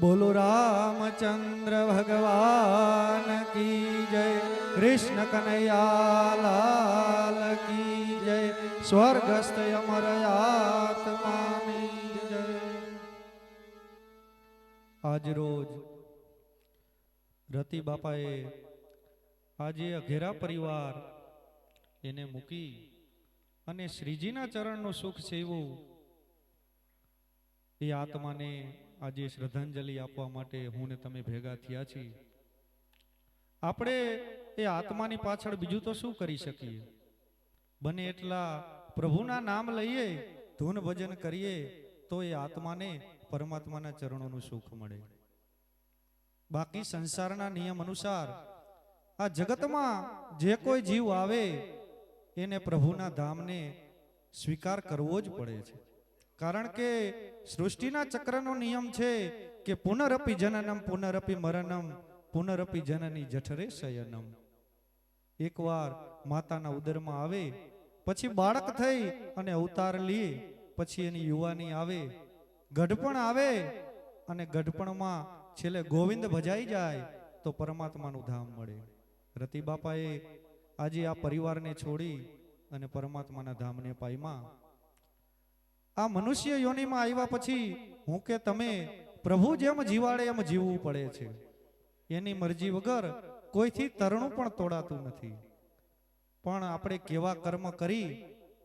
બોલો રામચંદ્ર ભગવાન કી જય, કૃષ્ણ કનૈયાલાલ કી જય, સ્વર્ગસ્થ અમર આત્માની જય. આજ રોજ રતિ બાપાએ આજે અઘેરા પરિવાર એને મૂકી અને શ્રીજીના ચરણનું સુખ સેવું એ આત્માને આજે શ્રદ્ધાંજલિ આપવા માટે હું ને તમે ભેગા થયા છીએ. આપણે એ આત્માની પાછળ બીજું તો શું કરી શકીએ? બને એટલા પ્રભુના નામ લઈએ, ધૂન ભજન કરીએ, તો એ આત્માને પરમાત્માના ચરણોનું સુખ મળે. બાકી સંસારના નિયમ અનુસાર આ જગતમાં જે કોઈ જીવ આવે, એને પ્રભુના ધામને સ્વીકાર કરવો જ પડે છે. કારણ કે સૃષ્ટિના ચક્રનો નિયમ છે કે પુનરપી જનનમ, પુનરપી મરણમ પુનરપી જનની જઠરે શયનમ. એકવાર માતાના ઉદરમાં આવે, પછી બાળક થઈ અને અવતાર લે, પછી એની યુવાની આવે, ગઢપણ આવે અને ગઢપણમાં છેલ્લે ગોવિંદ ભજાઈ જાય, તો પરમાત્માનું ધામ મળે. રતિ બાપાએ આજે આ પરિવારને છોડી અને પરમાત્માના ધામને પાયમાં આ મનુષ્ય યોનિમાં આવ્યા પછી હું કે તમે પ્રભુ જેમ જીવાડે એમ જીવવું પડે છે. એની મરજી વગર કોઈથી તરણું પણ તોડાતું નથી. પણ આપણે કેવા કર્મ કરી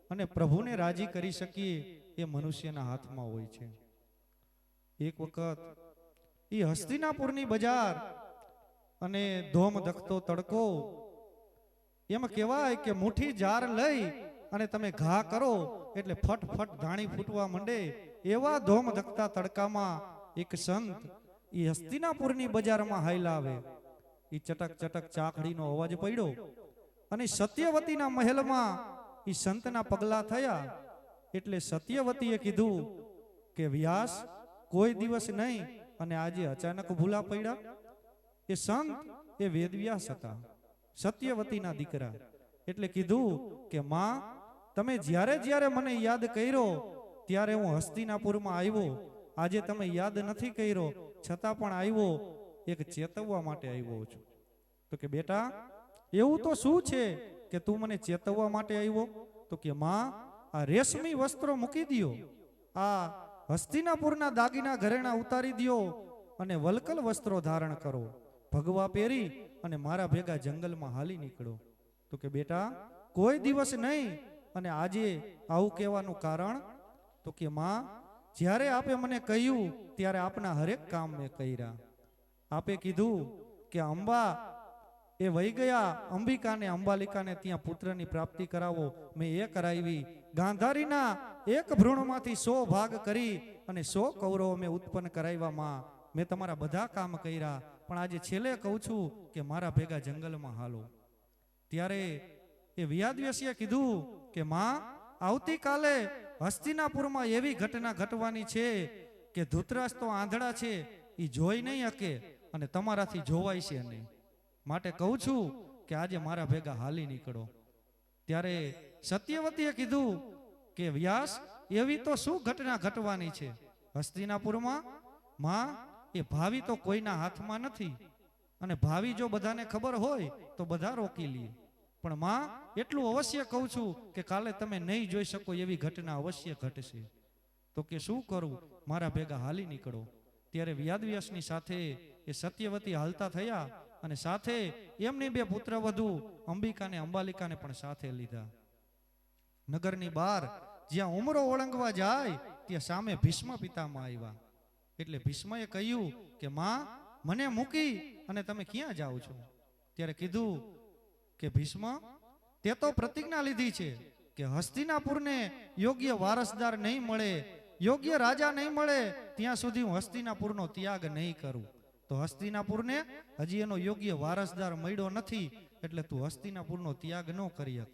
અને પ્રભુને રાજી કરી શકીએ એ મનુષ્યના હાથમાં હોય છે. એક વખત એ હસ્તિનાપુરની બજાર અને ધોમ ધખતો તડકો એમ કહેવાય કે મુઠ્ઠી જાર લઈ અને તમે ઘા કરો એટલે ફટ ફટ ધાણી ફૂટવા માંડે એવા ધોમ ધકતા તડકામાં એક સંત એ હસ્તિનાપુરની બજારમાં હાઈલા આવે. એ ચટક ચટક ચાકડીનો અવાજ પડ્યો અને સત્યવતીના મહેલમાં એ સંતના પગલા થયા. એટલે સત્યવતીએ કીધું કે વ્યાસ, કોઈ દિવસ નહીં અને આજે અચાનક ભૂલા પડ્યા. એ સંત એ વેદવ્યાસ હતા, સત્યવતીના દીકરા. એટલે કીધું કે, માં તમે જ્યારે જ્યારે મને યાદ કર્યો ત્યારે હું હસ્તિનાપુરમાં આવ્યો. આજે તમે યાદ નથી કર્યો છતાં પણ આવ્યો એક ચેતવવા માટે આવ્યો છું. તો કે બેટા એવું તો શું છે કે તું મને ચેતવવા માટે આવ્યો? તો કે માં આ રેશમી વસ્ત્રો મૂકી દ્યો. આ હસ્તિનાપુરના દાગીના ઘરેણા ઉતારી દ્યો અને વલકલ વસ્ત્રો ધારણ કરો. ભગવા પહેરી અને મારા ભેગા જંગલમાં હાલી નીકળો તો કે બેટા કોઈ દિવસ નહીં. અને આજે આવું કહેવાનું કારણ તો કે માં, જ્યારે આપે મને કહ્યું, ત્યારે આપના હરેક કામ મેં કર્યા. આપે કીધું કે અંબા, એ વહી ગયા, અંબિકાને, અંબાલિકાને ત્યાં પુત્રની પ્રાપ્તિ કરાવો. મેં એ કરાવી. ગાંધારીના એક ભ્રૂણમાંથી સો ભાગ કરી અને સો કૌરવો મેં ઉત્પન્ન કરાવ્યામાં મેં. તમારા બધા કામ કર્યા. પણ આજે છેલ્લે કહું છું કે મારા ભેગા જંગલમાં હાલો. ત્યારે એ વ્યાદવ્યસીએ કીધું કે માં, આવતીકાલે હસ્તિનાપુરમાં એવી ઘટના ઘટવાની છે કે ધૂતરાજ તો આંધળા છે એ જોઈ નહીં શકે અને તમારાથી જોવાય છે નહીં. માટે કહું છું કે આજે મારા ભેગા હાલી નીકળો. ત્યારે સત્યવતીએ કીધું કે, વ્યાસ, એવી તો શું ઘટના ઘટવાની છે? હસ્તિનાપુરમાં? માં, એ ભાવિ તો કોઈના હાથમાં નથી. અને ભાવિ જો બધાને ખબર હોય તો બધા રોકી લે. પણ માં, એટલું અવશ્ય કહું છું કે કાલે તમે નહીં જોઈ શકો એવી ઘટના અવશ્ય ઘટશે. તો કે શું કરું? મારા ભેગા હાલી નીકળો. ત્યારે વ્યાદવ્યાસની સાથે એ સત્યવતી હાલતા થયા અને સાથે એમની બે પુત્ર વધુ અંબિકાને, અંબાલિકાને પણ સાથે લીધા. નગરની બહાર જ્યાં ઉમરો ઓળંગવા જાય, ત્યાં સામે ભીષ્મ પિતામાં આવ્યા. એટલે ભીષ્મએ કહ્યું કે, માં, મને મૂકી અને તમે ક્યાં જાઓ છો? ત્યારે કીધું કે ભીષ્મ, તે તો પ્રતિજ્ઞા લીધી છે કે હસ્તિનાપુરને યોગ્ય વારસદાર નહીં મળે, યોગ્ય રાજા નહીં મળે, ત્યાં સુધી હું હસ્તિનાપુરનો ત્યાગ નહીં કરું. તો હસ્તિનાપુરને હજી એનો યોગ્ય વારસદાર મળ્યો નથી, એટલે તું હસ્તિનાપુરનો ત્યાગ ન કરી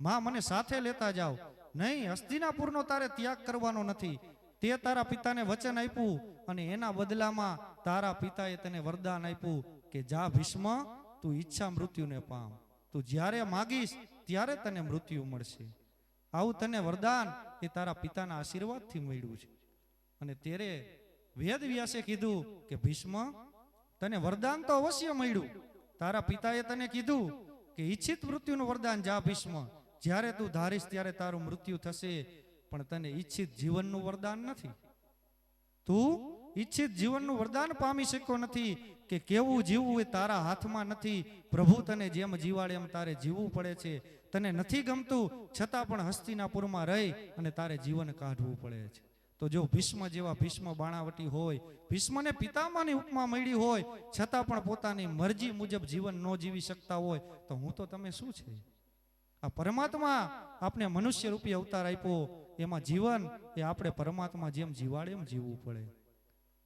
માં, મને સાથે લેતા જાઓ. નહીં, હસ્તિનાપુરનો તારે ત્યાગ કરવાનો નથી. તે તારા પિતાને વચન આપ્યું અને એના બદલામાં તારા પિતાએ તને વરદાન આપ્યું કે જા ભીષ્મ, તું ઈચ્છા મૃત્યુને પામ. તું જ્યારે માગીશ, ત્યારે તને મૃત્યુ મળશે. આવું તને વરદાન એ તારા પિતાના આશીર્વાદથી મળ્યું છે. અને તેરે વેદ વ્યાસે કીધું કે, ભીષ્મ, તને વરદાન તો અવશ્ય મળ્યું. તારા પિતાએ તને કીધું કે, ઈચ્છિત મૃત્યુનું વરદાન જા ભીષ્મ. જ્યારે તું ધારીશ ત્યારે તારું મૃત્યુ થશે, પણ તને ઈચ્છિત જીવનનું વરદાન નથી. તું ઈચ્છિત જીવનનું વરદાન પામી શક્યો નથી કે કેવું જીવવું એ તારા હાથમાં નથી. પ્રભુ તને જેમ જીવાડે એમ તારે જીવવું પડે છે. તને નથી ગમતું, છતાં પણ હસ્તિનાપુરમાં રહી અને તારે જીવન કાઢવું પડે છે. તો જો ભીષ્મ જેવા ભીષ્મ બાણાવટી હોય, ભીષ્મને પિતામાની ઉપમા મળી હોય, છતાં પણ પોતાની મરજી મુજબ જીવન ન જીવી શકતા હોય, તો હું તો તમે શું છે? આ પરમાત્મા આપણે મનુષ્ય રૂપી અવતાર આપ્યો. એમાં જીવન એ આપણે પરમાત્મા જેમ જીવાડે એમ જીવવું પડે.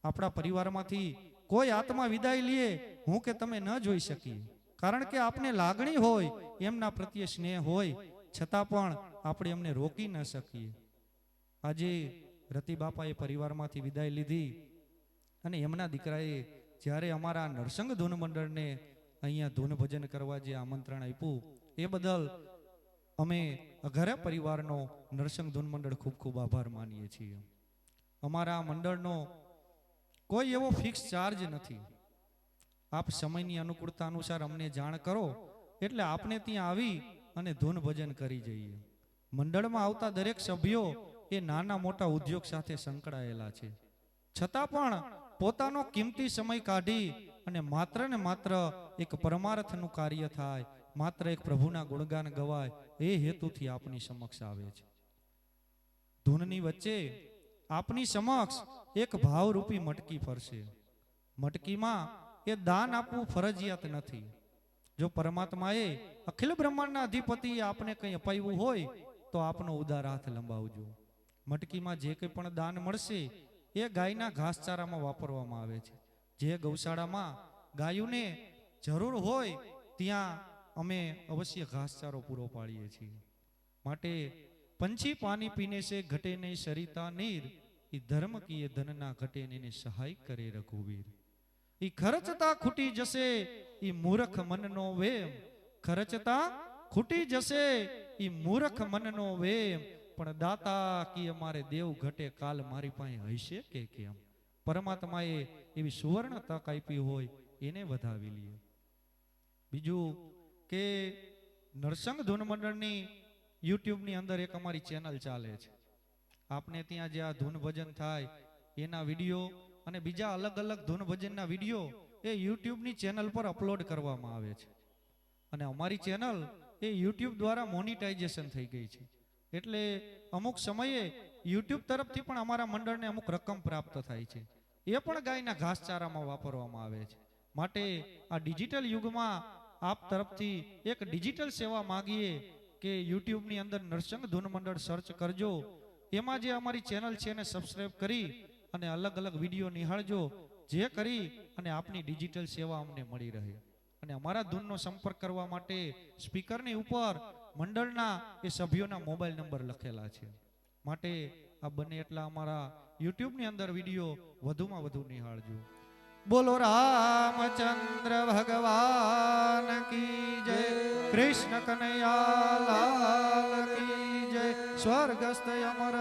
આપણા પરિવારમાંથી કોઈ આત્મા વિદાય લઈએ હું કે તમે ન જોઈ શકીએ. કારણ કે આપને લાગણી હોય, એમના પ્રત્યે સ્નેહ હોય, છતાં પણ આપણે એમને રોકી ન શકીએ. આજે રતિ બાપાએ પરિવારમાંથી વિદાય લીધી અને એમના દીકરાએ જ્યારે અમારા નરસંગ ધૂન મંડળને અહીંયા ધૂન ભજન કરવા જે આમંત્રણ આપ્યું, એ બદલ અમે અઘરે પરિવારનો નરસંગ ધૂન મંડળ ખૂબ ખૂબ આભાર માનીએ છીએ. અમારા મંડળનો કોઈ એવો ફિક્સ ચાર્જ નથી. આપ સમયની અનુકૂળતા અનુસાર અમને જાણ કરો, એટલે આપને ત્યાં આવી અને ધૂન ભજન કરી જઈએ. મંડળમાં આવતા દરેક સભ્યો એ નાના મોટા ઉદ્યોગ સાથે સંકળાયેલા છે. છતાં પણ પોતાનો કિંમતી સમય કાઢી અને માત્ર ને માત્ર એક પરમાર્થનું કાર્ય થાય, માત્ર એક પ્રભુના ગુણગાન ગવાય, એ હેતુથી આપની સમક્ષ આવે છે. ધૂનની વચ્ચે આપની સમક્ષ એક ભાવરૂપી મટકી ફરશે. મટકીમાં એ દાન આપવું ફરજિયાત નથી. જો પરમાત્માએ અખિલ બ્રહ્માંડના અધિપતિએ આપને કંઈ અપાવ્યું હોય, તો આપનો ઉદાર હાથ લંબાવજો. મટકીમાં જે કંઈ પણ દાન મળશે, એ ગાયના ઘાસચારામાં વાપરવામાં આવે છે. જે ગૌશાળામાં ગાયોને જરૂર હોય, ત્યાં અમે અવશ્ય ઘાસચારો પૂરો પાડીએ છીએ. માટે પંછી પાણી પીને છે, ઘટે નહીં સરિતા નીર. એ ધર્મ કીએ ધનના ઘટે એને સહાય કરે રઘુવીર. એ ખર્ચતા ખૂટી જશે એ મૂર્ખ મનનો વેમ. ખર્ચતા ખૂટી જશે એ મૂર્ખ મનનો વેમ. પણ દાતા કીએ મારે દેવ ઘટે, કાલ મારી પાસે હશે કે કેમ? પરમાત્માએ એવી સુવર્ણ તક આપી હોય, એને વધાવી લઈએ બીજું કે નરસંગ ધૂન મંડળની યુટ્યુબની અંદર એક અમારી ચેનલ ચાલે છે. આપને ત્યાં જે આ ધૂન ભજન થાય, એના વીડિયો અને બીજા અલગ અલગ ધૂન ભજનના વીડિયો એ યુટ્યુબની ચેનલ પર અપલોડ કરવામાં આવે છે. અને અમારી ચેનલ એ યુટ્યુબ દ્વારા મોનિટાઇઝેશન થઈ ગઈ છે. એટલે અમુક સમયે યુટ્યુબ તરફથી પણ અમારા મંડળને અમુક રકમ પ્રાપ્ત થાય છે. એ પણ ગાયના ઘાસચારામાં વાપરવામાં આવે છે. માટે આ ડિજિટલ યુગમાં આપ તરફથી એક ડિજિટલ સેવા માગીએ કે યુટ્યુબની અંદર નરસંગ ધૂન મંડળ સર્ચ કરજો. એમાં જે અમારી ચેનલ છે એને સબસ્ક્રાઈબ કરી અને અલગ અલગ વીડિયો નિહાળજો, જે કરી અને આપની ડિજિટલ સેવા અમને મળી રહે. અને અમારા ધૂનનો સંપર્ક કરવા માટે સ્પીકરની ઉપર મંડળના એ સભ્યોના મોબાઈલ નંબર લખેલા છે. માટે આ બને એટલા અમારા યુટ્યુબની અંદર વીડિયો વધુમાં વધુ નિહાળજો. બોલો રામચંદ્ર ભગવાન કી જય. કૃષ્ણ કનૈયા લાલ કી જય. સ્વર્ગસ્થ અમર